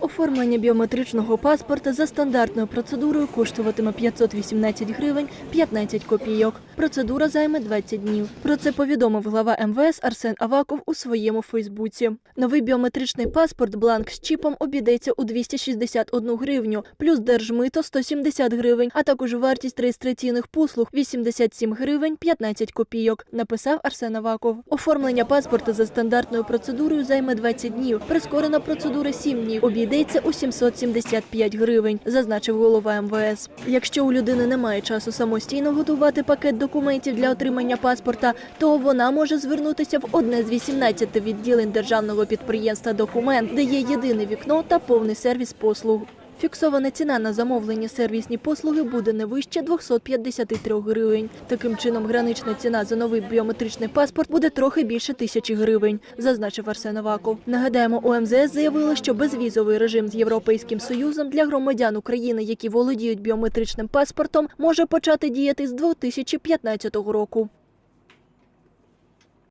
Оформлення біометричного паспорта за стандартною процедурою коштуватиме 518 гривень 15 копійок. Процедура займе 20 днів. Про це повідомив глава МВС Арсен Аваков у своєму Фейсбуці. Новий біометричний паспорт бланк з чіпом обійдеться у 261 гривню, плюс держмито 170 гривень, а також вартість реєстраційних послуг 87 гривень 15 копійок, написав Арсен Аваков. Оформлення паспорта за стандартною процедурою займе 20 днів. Прискорена процедура 7 днів. Обійдеться у 775 гривень, зазначив голова МВС. Якщо у людини немає часу самостійно готувати пакет документів для отримання паспорта, то вона може звернутися в одне з 18 відділень державного підприємства «Документ», де є єдине вікно та повний сервіс послуг. Фіксована ціна на замовлені сервісні послуги буде не вище 253 гривень. Таким чином, гранична ціна за новий біометричний паспорт буде трохи більше тисячі гривень, зазначив Арсен Аваков. Нагадаємо, у МЗС заявили, що безвізовий режим з Європейським Союзом для громадян України, які володіють біометричним паспортом, може почати діяти з 2015 року.